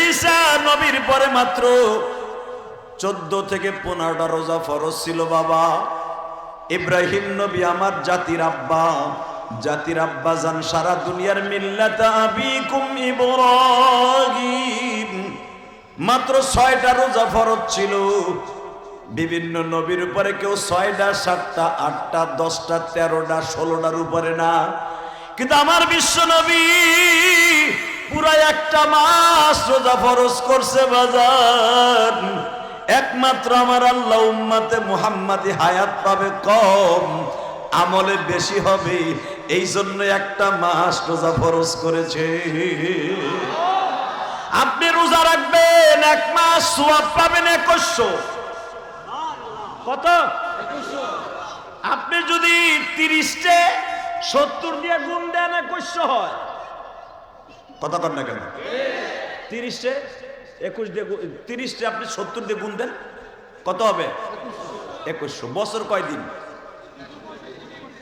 ঈসা নবীর পরে মাত্র চোদ্দ থেকে পনেরোটা রোজা ফরজ ছিল বাবা। ইব্রাহিম নবী আমার জাতির আব্বা। জাতির আব্বা জান, সারা দুনিয়ার মিল্লাতা মাত্র ছয়টা রোজা ফরজ ছিল। বিভিন্ন নবীর উপরে কেউ ছয়টা, সাতটা, আটটা, দশটা, তেরোটা, ষোলোটার উপরে না। কিন্তু আমার বিশ্ব নবী পুরা একটা মাস রোজা ফরজ করছে বাজার। একমাত্র আমার আল্লাহ উম্মাতে মুহাম্মাদি হায়াত পাবে কম, আমলে বেশি হবে। এই জন্য একটা মাস রোজা ফরজ করেছে। আপনি রোজা রাখবেন, এক মাস সোয়াব পাবেন একশো কত? আপনি যদি তিরিশটে সত্তর দিয়ে গুণ দেন একশো হয়। কথা না কেন? তিরিশে, একুশ দিয়ে তিরিশটে আপনি সত্তর দিয়ে গুণ দেন, কত হবে? একুশশো। বছর কয় দিন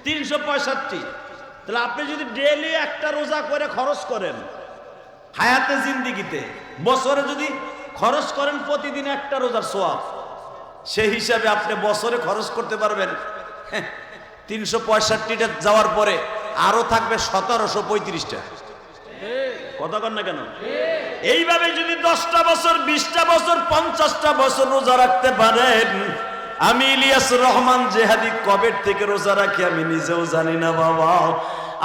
তিনশো পঁয়ষট্টি। তাহলে আপনি যদি ডেলি একটা রোজা করে খরচ করেন, হায়াতে জিন্দিগিতে, বছরে যদি খরচ করেন প্রতিদিন একটা রোজার সোয়াব, সেই হিসাবে আপনি বছরে খরচ করতে পারবেন। তিনশো পঁয়ষট্টিটা যাওয়ার পরে আরও থাকবে সতেরোশো পঁয়ত্রিশটা। কথা কন না কেন? এইভাবে যদি দশটা বছর, বিশটা বছর, পঞ্চাশটা বছর রোজা রাখতে পারেন, আমি ইলিয়াস রহমান জেহাদি কবের থেকে রোজা রাখি আমি নিজেও জানি না বাবা।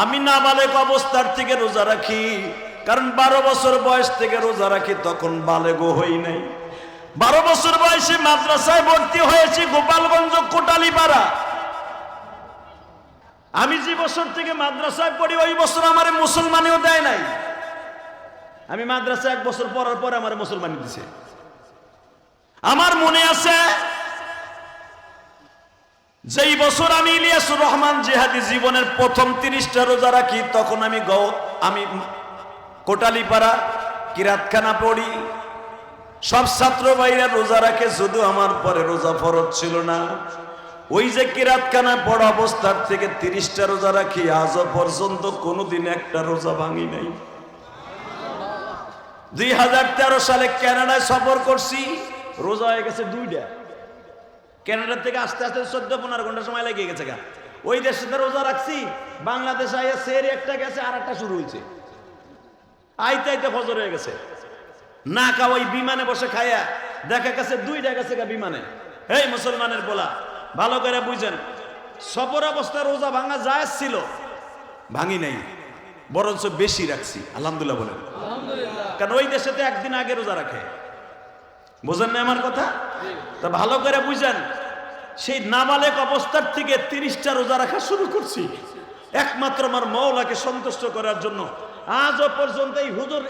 আমি নাবালেক অবস্থার থেকে রোজা রাখি, কারণ বারো বছর বয়স থেকে রোজা রাখি, তখন বালেগো হই নাই। বারো বছর বয়সে মাদ্রাসায় ভর্তি হয়েছি, গোপালগঞ্জ, কোটালীপাড়া। আমি যে বছর থেকে মাদ্রাসায় পড়ি, ওই বছর আমার মুসলমানেও দেয় নাই। আমি মাদ্রাসা এক বছর পড়ার পরে আমার মুসলমান দিছে। আমার মনে আছে, যেই বছর আমি ইলিয়াসুর রহমান জেহাদি জীবনের প্রথম তিরিশটা রোজা রাখি, তখন আমি গৌ আমি কোটালীপাড়া, কিরাতখানা পড়ি। সব ছাত্র ভাইরা রোজা রাখে শুধু আমার পরে রোজা ফরজ ছিল না। ওই যে কিরাতখানা পড়া অবস্থার থেকে তিরিশটা রোজা রাখি, আজও পর্যন্ত কোনোদিন একটা রোজা ভাঙি নাই। দুই হাজার তেরো সালে কানাডায় সফর করছি। রোজা হয়ে গেছে দুইটা। কানাডা থেকে আস্তে আস্তে চোদ্দ পনেরো ঘণ্টা সময় লেগে গেছে গা। ওই দেশে তো রোজা রাখছি, বাংলাদেশ আইয়া সের একটা গেছে আর একটা শুরু হয়েছে আইতে আইতে ফজর হয়ে গেছে। না কা ওই বিমানে বসে খায়া দেখা গেছে দুইটা গেছে গা বিমানে। এই মুসলমানের বলা ভালো করে বুঝেন, সফর অবস্থা রোজা ভাঙা যায় ছিল। ভাঙি নাই, বরঞ্চ বেশি রাখছি, আলহামদুলিল্লাহ বলেন। কারণ ওই দেশে তো একদিন আগে রোজা রাখে? বুঝেন না আমার কথা? তা ভালো করে বুঝেন, সেই নাবালেক অবস্থার থেকে তিরিশটা রোজা রাখা শুরু করছি। একমাত্র আমার মৌলাকে সন্তুষ্ট করার জন্য। আজও পর্যন্ত এই হুজুর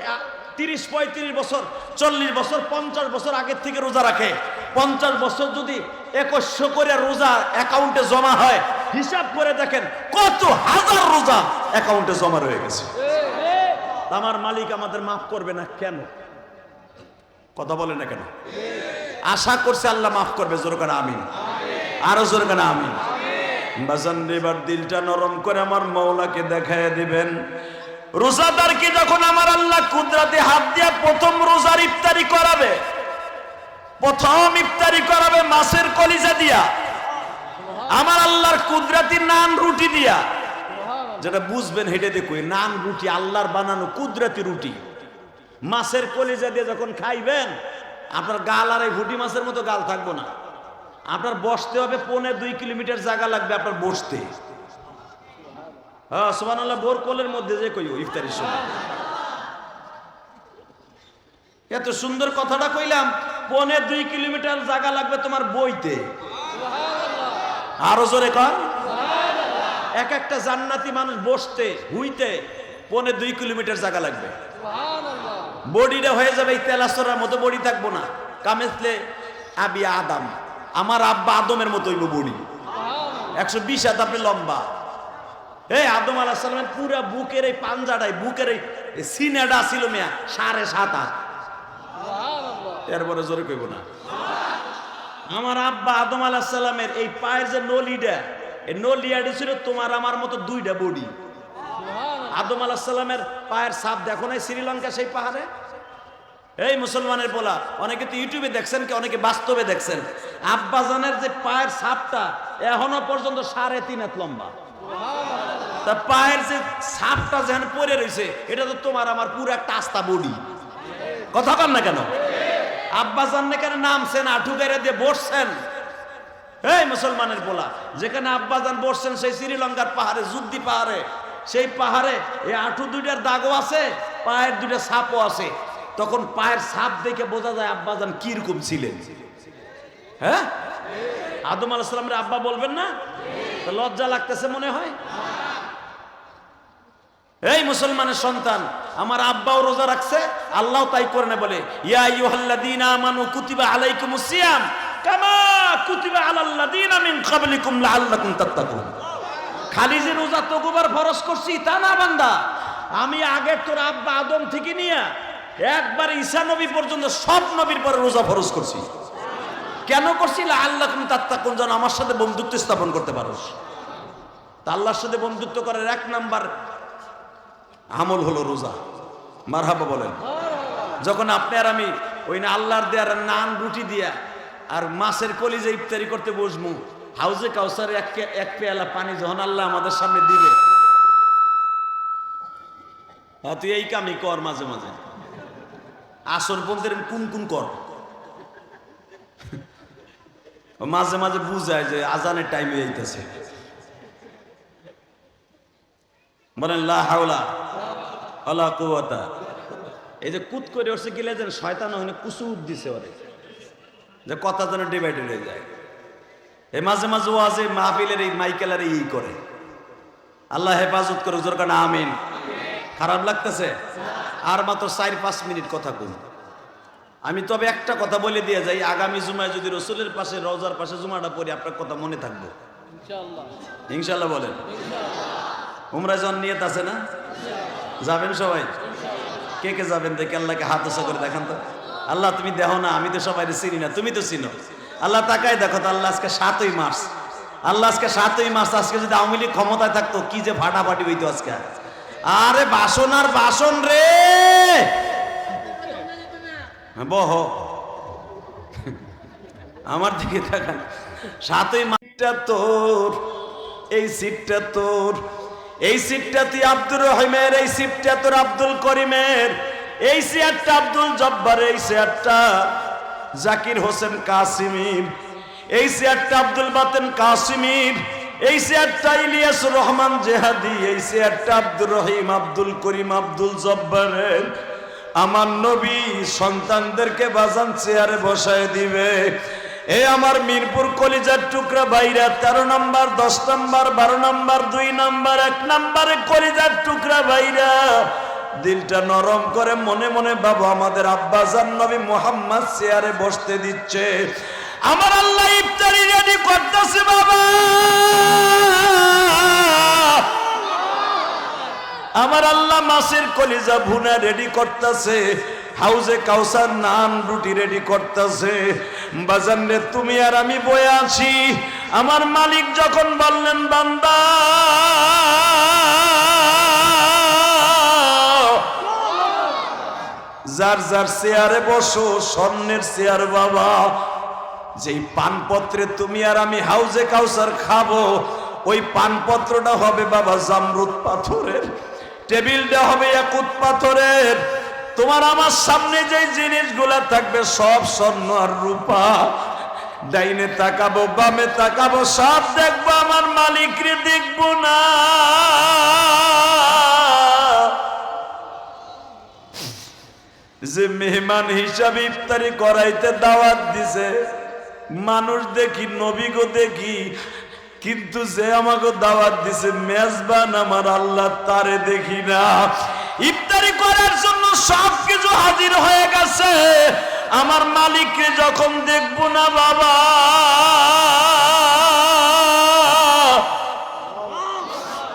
তিরিশ, পঁয়ত্রিশ বছর, চল্লিশ বছর, পঞ্চাশ বছর আগের থেকে রোজা রাখে। পঞ্চাশ বছর যদি একশো করে রোজা অ্যাকাউন্টে জমা হয়, হিসাব করে দেখেন কত হাজার রোজা অ্যাকাউন্টে জমা রয়ে গেছে। আমার মালিক আমাদের মাফ করবে না কেন? কথা বলে না কেন? আশা করছে আল্লাহ মাফ করবে, জোর কেন আমিন। আরও জোর কেন আমিন। দিলটা নরম করে আমার মৌলাকে দেখায় দিবেন। রোজাদার কি যখন আমার আল্লাহ কুদরাতে হাত দিয়া প্রথম রোজার ইফতারি করাবে, প্রথম ইফতারি করাবে মাছের কলিজা দিয়া, আমার আল্লাহর কুদরাতি নান রুটি দিয়া যেটা বুঝবেন হেঁটে দেখুই নান রুটি, আল্লাহর বানানো কুদরাতি রুটি। মাছের কলিজা দিয়ে যখন খাইবেন, আপনার গাল আর এই ভুটি মাছের মতো গাল থাকব না। আপনার বসতে হবে পৌনে দুই কিলোমিটার জায়গা লাগবে আপনার বসতে। হ্যাঁ বোর কোলের মধ্যে যে কই ইফতারির সময়। এত সুন্দর কথাটা কইলাম, পৌনে দুই কিলোমিটার জায়গা লাগবে তোমার বইতে। আরও জোরে কর এক একটা জান্নাতি মানুষ বসতে হুইতে পৌনে দুই কিলোমিটার জায়গা লাগবে। বডিটা হয়ে যাবে এই তেলাসরার মতো বডি থাকব না। কামেসলে আবি আদাম। আমার আব্বা আদমের মতো হইব বডি। একশো বিশ হাত আপনি লম্বা। এই আদম আলাহ সালামের পুরা বুকের এই পাঞ্জাটাই বুকের এই সিনেটা ছিল মেয়া সাড়ে সাত হাত। এরপরে জোরে কইব না। আমার আব্বা আদম আলাহ সালামের এই পায়ের যে নলিটা এই নলিয়াটি ছিল তোমার আমার মতো দুইটা বডি। আদম আলাহ সালামের পায়ের সাপ দেখো নাই শ্রীলঙ্কা সেই পাহাড়ে? এই মুসলমানের বলা অনেকে তো ইউটিউবে দেখছেন কি অনেকে বাস্তবে দেখছেন। আব্বাজানের যে পায়ের ছাপটা এখনও পর্যন্ত সাড়ে তিন হাত লম্বা। তা পায়ের যে ছাপটা যেখানে পড়ে রয়েছে এটা তো তোমার আমার পুরো একটা আস্তা বডি। কথা কন না কেন? আব্বাজান কেন নামছেন আঠু গেড়ে দিয়ে বসছেন। এই মুসলমানের বলা, যেখানে আব্বাজান বসছেন সেই শ্রীলঙ্কার পাহাড়ে, যুদ্ধি পাহাড়ে, সেই পাহাড়ে এই আঠু দুইটার দাগও আছে, পায়ের দুইটা সাপও আছে। তখন পায়ের সাপ দেখে বোঝা যায় আব্বাজান কীরকম ছিলেন। হ্যাঁ? আদম আলাইসালামের আব্বা বলবেন না? লজ্জা লাগতেছে মনে হয়? এই মুসলমানের সন্তান, আমার আব্বাও রোজা রাখছে, আল্লাহ তাই করে না বলে, ইয়া আইয়ুহাল্লাযীনা আমানু কুতিবা আলাইকুমুস সিয়াম। লাআল্লাকুম খালি যে রোজা তকুবার ফরজ করছি, তা না বান্দা? আমি আগের তোর আব্বা আদম থেকে নিয়ে একবার ঈসা নবী পর্যন্ত সব নবীর পরে রোজা ফরজ করছি। কেন করছি? আল্লাহ তুমি তাত্তাকুন, যেন আমার সাথে বন্ধুত্ব স্থাপন করতে পারো আল্লাহর সাথে বন্ধুত্ব করার এক নাম্বার আমল হলো রোজা। মারহাবা বলেন। যখন আপনি আর আমি ওই না আল্লাহর দেয়ার নান রুটি দিয়া আর মাছের কলিজে ইফতারি করতে বসবো। হাউজে কাউসার এক এক পেয়ালা পানি যখন আল্লাহ আমাদের সামনে দিবে। তুই এই কামই কর মাঝে মাঝে। আসর পন্থের কোন কোন কর। মাঝে মাঝে বুঝায় যে আজানের টাইম হয়ে বলেন এই যে কুত করে উঠছে গেলে যেন শয়তান ওখানে কুসুর দিছে ওরে। যে কথা যেন ডিভাইডেড হয়ে যায়। এই মাঝে মাঝে ওয়াজে মাহফিলের এই মাইকেলের এই করে। আল্লাহ হেফাজত করে জোর কানা আমিন। খারাপ লাগতেছে? আর মাত্র চার পাঁচ মিনিট কথা কম আমি তবে একটা কথা বলে দিয়ে যাই আগামী জুমায় যদি রসুলের পাশে রওজার পাশে জুমাটা পড়ি আপনার কথা মনে থাকবে। ইনশাল্লাহ বলেন। উমরা জন নিয়ত আছে না? যাবেন সবাই? কে কে যাবেন দেখে আল্লাহকে হাত উঁচা করে দেখান তো। আল্লাহ তুমি দেখো না আমি তো সবাই চিনি না তুমি তো চিনো। আল্লাহ তাকাই দেখো তো আল্লাহ আজকে সাতই মার্চ। আল্লাহ আজকে সাতই মার্চ আজকে যদি আওয়ামী লীগ ক্ষমতায় থাকতো কি যে ফাটাফাটি হইতো আজকে। আরে বাসন আর বাসন রে! হ্যাঁ, বহ। আমার দিকে তাকান। সাতই মাসটা তোর এই সিটটা তোর। এই সিটটা তুই আব্দুর রহিমের, এই সিটটা তোর আব্দুল করিমের। এই চেয়ারটা আব্দুল জব্বার এই চেয়ারটা জাকির হোসেন কাসিমির। এই চেয়ারটা আব্দুল বাতেন কাসিমির। এই চেয়ারটা ইলিয়াস রহমান জেহাদি। এই চেয়ারটা আব্দুর রহিম, আব্দুল করিম, আব্দুল জব্বারের। আমার নবী সন্তানদেরকে বাজান চেয়ারে বসায় দিবে। এ আমার মিরপুর কলিজার টুকরা বাইরা, তেরো নাম্বার, দশ নাম্বার, বারো নাম্বার, দুই নাম্বার, এক নাম্বারে কলিজার টুকরা বাইরা। দিলটা নরম করে মনে মনে বাবু, আমাদের আব্বাজান নবী মোহাম্মদ চেয়ারে বসতে দিচ্ছে। আমার আল্লাহ ইফতারি রেডি করতেছে বাবা। আমার আল্লাহ মাসের কলিজা ভুনা রেডি করতেছে। হাউজে কাউসার নান রুটি রেডি করতেছে। বাজান রে তুমি আর আমি বয়ে আছি। আমার মালিক যখন বললেন, বান্দা, যার যার চেয়ারে বসো, স্বর্ণের চেয়ার বাবা, যেই পানপত্রে তুমি আর আমি হাউজে কাউসার খাব, ওই পানপত্রটা হবে বাবা জামরুদ পাথরের, টেবিলটা হবে একুত পাথরের। তোমার আমার সামনে যে জিনিসগুলা থাকবে সব স্বর্ণ আর রূপা। ডাইনে তাকাবো, বামে তাকাবো, সব দেখব, আমার মালিকরে দেখব না। যে মেহমান হিসাবে ইফতারি করাইতে দাওয়াত দিছে, মানুষ দেখি নবী গো দেখি, কিন্তু যে আমাকে দাওয়াত দিছে, মেজবান আমার আল্লাহ তারে দেখি না। ইফতারি করার জন্য সব কিছু হাজির হয়ে গেছে। আমার মালিককে যখন দেখব না বাবা,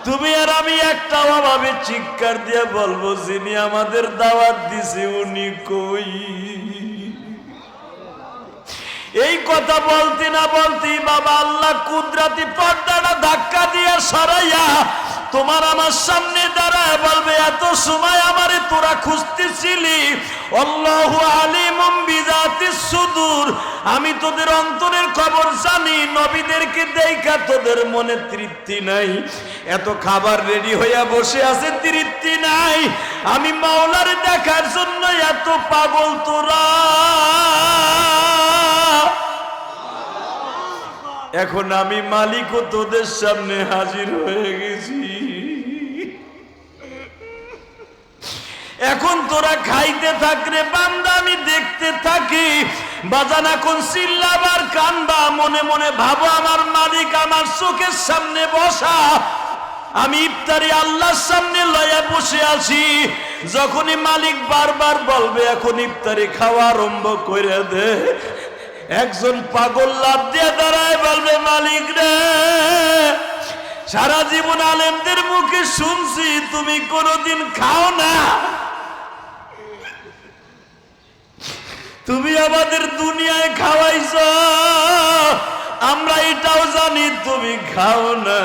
তুমি আর আমি একটা অভাবে চিৎকার দিয়ে বলব, যিনি আমাদের দাওয়াত দিছে উনি কই? এই কথা বলতে না বলতে বাবা আল্লাহ কুদরাতি পর্দাটা ধাক্কা দিয়ে সরাইয়া তোমার আমার সামনে দাঁড়ায় বলবে, এত সময় আমারে তোরা খুঁজতেছিলি। আল্লাহু আলিমুম বিজাতিস সুদূর। আমি তোদের অন্তরের খবর জানি, নবীদেরকে দেখা তোদের মনে তৃপ্তি নাই। এত খাবার রেডি হইয়া বসে আছে, তৃপ্তি নাই। আমি মাওলার দেখার জন্য এত পাগল তোরা। এখন আমি মালিকও তোদের সামনে হাজির হয়ে গেছি। এখন তোরা খাইতে থাকলে বান্দা আমি দেখতে থাকি। বাজান এখন চিল্লাবার কানবা মনে মনে ভাবো আমার মালিক আমার চোখের সামনে বসা। আমি ইফতারি আল্লাহর সামনে লয়া বসে আছি। যখনই মালিক বারবার বলবে, এখন ইফতারি খাওয়া আরম্ভ করে দে। একজন পাগল লাভ দিয়ে দাঁড়ায় বলবে, মালিক রে, সারা জীবন আলেমদের মুখে শুনছি, তুমি কোনোদিন খাও না। তুমি আমাদের দুনিয়ায় খাওয়াইছ। আমরা এটাও জানি তুমি খাও না।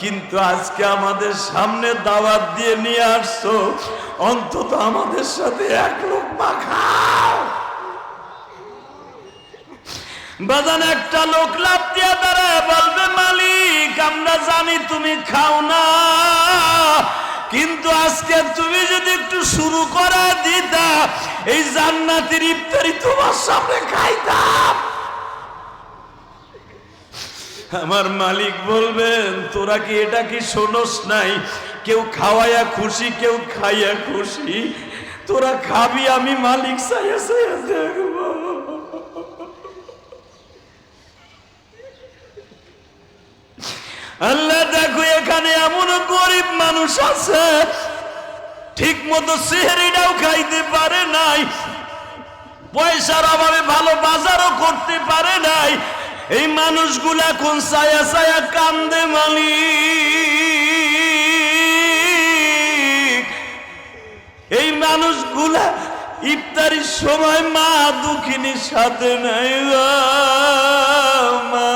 কিন্তু আজকে আমাদের সামনে দাওয়াত দিয়ে নিয়ে আসছো। অন্তত আমাদের সাথে এক লোক খাও বাজান, একটা লোক লাভ দিয়ে দাঁড়ায়, বলবে, মালিক, আমরা জানি তুমি খাও না। কিন্তু আজকে তুমি যদি একটু শুরু করা দিতা, এই জান্নাতের ইফতারি তোমার সামনে খাইতাম। আমার মালিক বলবেন, তোরা কি এটা কি শোনস নাই? কেউ খাওয়াইয়া খুশি, কেউ খাইয়া খুশি। তোরা খাবি, আমি মালিক সাইয়া সাইয়া দেখব। আল্লাহ দেখো, এখানে এমন গরিব মানুষ আছে ঠিক মতো সেহেরিটাও খাইতে পারে নাই। পয়সার অভাবে ভালো বাজারও করতে পারে নাই। এই মানুষগুলা এখন ছায়া ছায়া কান্দে মালিক। এই মানুষগুলা ইফতারির সময় মা দুঃখিনীর সাথে নাই গো, মা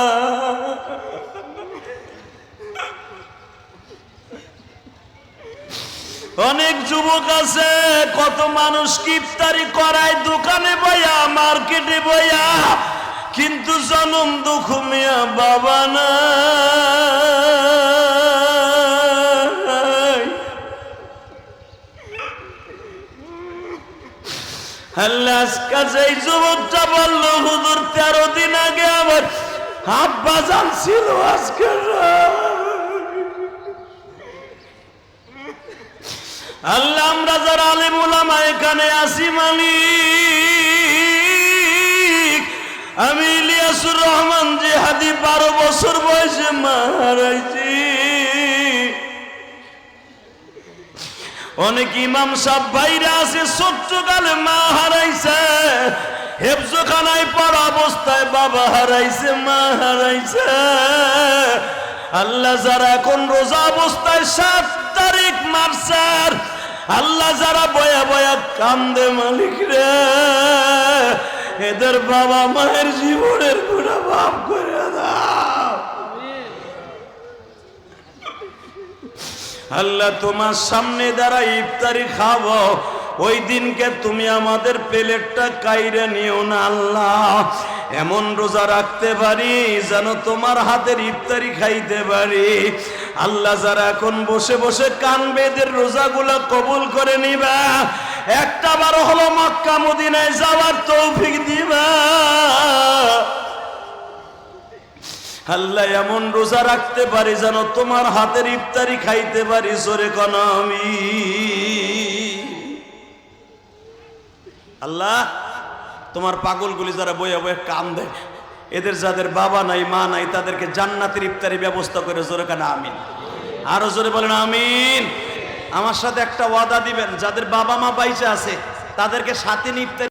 অনেক যুবক আছে, কত মানুষ ইফতারি করায়, দোকানে বইয়া, মার্কেটে বইয়া, কিন্তু জনম দুঃখ মিয়া বাবা না এই যুবকটা বলল, হুজুর, তেরো দিন আগে আমার আব্বা জান ছিল আজকে। আল্লাহ, আমরা যারা আলিম উলামা, এখানে আসি মালিক। আমি ইলিয়াসুর রহমান যে হাদি বারো বছর বয়সে মারাইছি অনেক ইমাম সাহ বাইরে আছে ছোট্ট কালে মা হারাইছে। হেফজোখানায় পড়া অবস্থায় বাবা হারাইছে, মা হারাইছে। আল্লাহ যারা এখন রোজা অবস্থায় সাত তারিখ মার্চার আল্লাহ যারা বয়া বয়া কান্দে মালিক রে, এদের বাবা মায়ের জীবনের গুণা মাফ করে আল্লাহ তোমার সামনে দ্বারা ইফতারি খাব, ওই দিনকে তুমি আমাদের প্লেটটা কাইরে নিও না আল্লাহ। এমন রোজা রাখতে পারি, যেন তোমার হাতের ইফতারি খাইতে পারি। আল্লাহ যারা এখন বসে বসে কানবে, এদের রোজাগুলো কবুল করে নিবা। একটা বারো হলো মক্কা, মদিনায় যাওয়ার তৌফিক দিবা। আল্লাহ এমন রোজা রাখতে পারি যেন তোমার হাতের ইফতারি খাইতে পারি সরে কন আমি। আল্লাহ, তোমার পাগলগুলি যারা বইয়া বইয়া কাম দেয় এদের যাদের বাবা নাই, মা নাই, তাদেরকে জান্নাতের ইফতারি ব্যবস্থা করে জোরে কানা আমিন? আরও জোরে বলেন আমিন। আমার সাথে একটা ওয়াদা দিবেন, যাদের বাবা মা বাইচে আছে, তাদেরকে সাথে নিয়ে ইফতারি